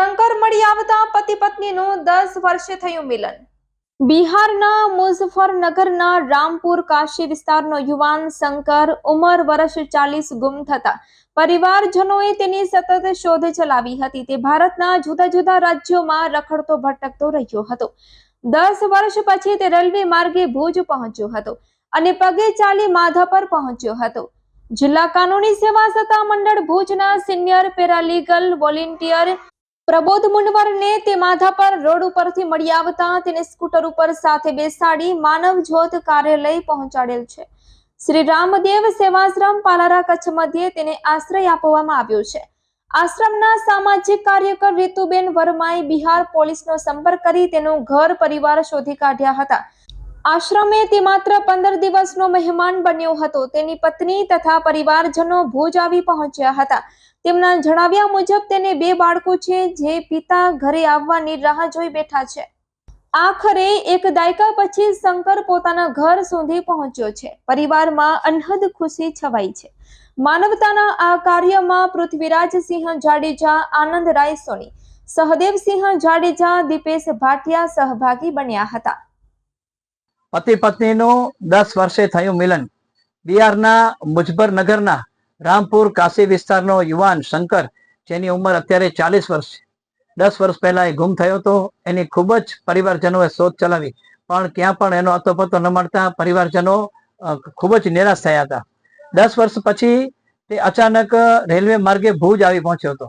શંકર મળી આવતા પતિ પત્નીનું દસ વર્ષે થયું મિલન. બિહારના મુઝફ્ફરનગરના રામપુર કાશી વિસ્તારનો યુવાન શંકર ઉંમર વર્ષ ચાલીસ ગુમ થતા. પરિવારજનોએ તેની સતત શોધ ચલાવી હતી. તે ભારતના જુદા જુદા રાજ્યોમાં રખડતો ભટકતો રહ્યો હતો. દસ વર્ષ પછી તે રેલવે માર્ગે ભુજ પહોંચ્યો હતો અને પગે ચાલી માધાપર પહોંચ્યો હતો. જિલ્લા કાનૂની સેવા સત્તા મંડળ ભુજના સિનિયર પેરાલીગલ વોલેન્ટિયર પ્રબોધ મુનવરને તે માધાપર રોડ ઉપરથી મળી આવતા તેને સ્કૂટર ઉપર સાથે બેસાડી માનવ જ્યોત કાર્યાલય પહોંચાડેલ છે. શ્રી રામદેવ સેવાશ્રમ પાલારા કચ્છ મધ્યે તેને આશ્રય આપવામાં આવ્યો છે. આશ્રમના સામાજિક કાર્યકર રીતુબેન વર્માએ બિહાર પોલીસનો સંપર્ક કરી તેનું ઘર પરિવાર શોધી કાઢ્યા હતા. આશ્રમે તે માત્ર પંદર દિવસનો મહેમાન બન્યો હતો. તેની પત્ની તથા પરિવારજનો ભુજ આવી પહોંચ્યા હતા. તેમના જણાવ્યા મુજબ તેને બે બાળકો છે જે પિતા ઘરે આવવાની રાહ જોઈ બેઠા છે. આખરે એક દાયકા પછી શંકર પોતાના ઘર સુધી પહોંચ્યો છે. પરિવારમાં અનહદ ખુશી છવાઈ છે. માનવતાના આ કાર્યમાં પૃથ્વીરાજસિંહ જાડેજા, આનંદ રાય સોની, સહદેવસિંહ જાડેજા, દીપેશ ભાટિયા સહભાગી બન્યા હતા. પતિ પત્નીનું દસ વર્ષે થયું મિલન. બિહારના મુજફરનગરના રામપુર કાશી વિસ્તારનો યુવાન શંકર, જેની ઉંમર અત્યારે ચાલીસ વર્ષ છે. દસ વર્ષ પહેલા એ ગુમ થયો હતો. એની ખૂબ જ પરિવારજનોએ શોધ ચલાવી. પણ ક્યાં પણ એનો અતોપતો ન મળતા પરિવારજનો ખૂબ જ નિરાશ થયા હતા. દસ વર્ષ પછી તે અચાનક રેલવે માર્ગે ભુજ આવી પહોંચ્યો હતો.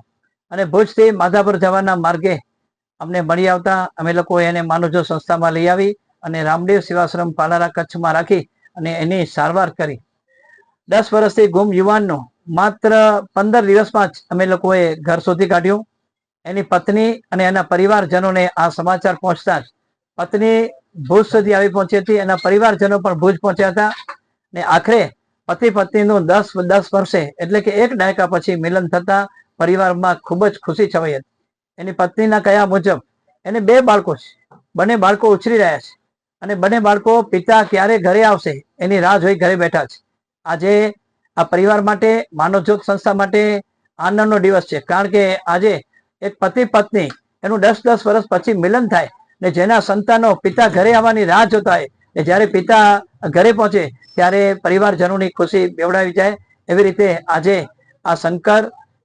અને ભુજથી માધાપર જવાના માર્ગે અમને મળી આવતા અમે લોકો એને માનુજો સંસ્થામાં લઈ આવી. અને રામદેવ સેવાશ્રમ પાલારા કચ્છમાં રાખી અને એની સારવાર કરી. દસ વર્ષથી ગુમ યુવાનનો માત્ર પંદર દિવસમાં જ અમે લોકોએ ઘર શોધી કાઢ્યું. એની પત્ની અને એના પરિવારજનોને આ સમાચાર પહોંચતા જ પત્ની ભુજ સુધી આવી પહોંચી હતી, એના પરિવારજનો પણ ભુજ પહોંચ્યા હતા. ને આખરે પતિ પત્નીનું દસ દસ વર્ષે એટલે કે એક દાયકા પછી મિલન થતા પરિવારમાં ખૂબ જ ખુશી છવાઈ હતી. એની પત્નીના કયા મુજબ? એને બે બાળકો છે. બંને બાળકો ઉછરી રહ્યા છે. અને બંને બાળકો પિતા ક્યારે ઘરે આવશે એની રાહ જોઈ ઘરે બેઠા છે. આજે આ પરિવાર માટે, માનવજ્યોત સંસ્થા માટે આનંદનો દિવસ છે. કારણ કે આજે એક પતિ પત્ની, એનું દસ દસ વર્ષ પછી મિલન થાય ને જેના સંતાનો પિતા ઘરે આવવાની રાહ જોતા હોય ને જ્યારે પિતા ઘરે પહોંચે ત્યારે પરિવારજનોની ખુશી બેવડાવી જાય. એવી રીતે આજે આ શંકર,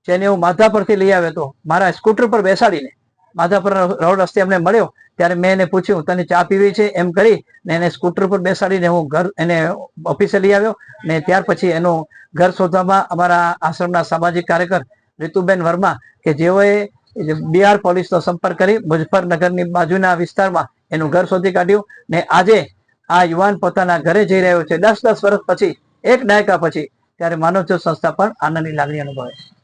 જેને હું માધા પરથી લઈ આવ્યો હતો, મારા સ્કૂટર પર બેસાડીને માધા પર રોડ રસ્તે અમને મળ્યો, ત્યારે મેં એને પૂછ્યું, તને ચા પીવી છે? એમ કરી ને એને સ્કૂટર પર બેસાડીને હું ઘર એને ઓફિસે લઈ આવ્યો ને ત્યાર પછી એનું ઘર શોધવામાં અમારા આશ્રમના સામાજિક કાર્યકર રીતુબેન વર્મા કે જેઓએ બિહાર પોલીસનો સંપર્ક કરી મુઝફરનગરની બાજુના વિસ્તારમાં એનું ઘર શોધી કાઢ્યું ને આજે આ યુવાન પોતાના ઘરે જઈ રહ્યો છે. દસ દસ વર્ષ પછી, એક દાયકા પછી, ત્યારે માનવજ્યોત સંસ્થા પણ આનંદની લાગણી અનુભવે છે.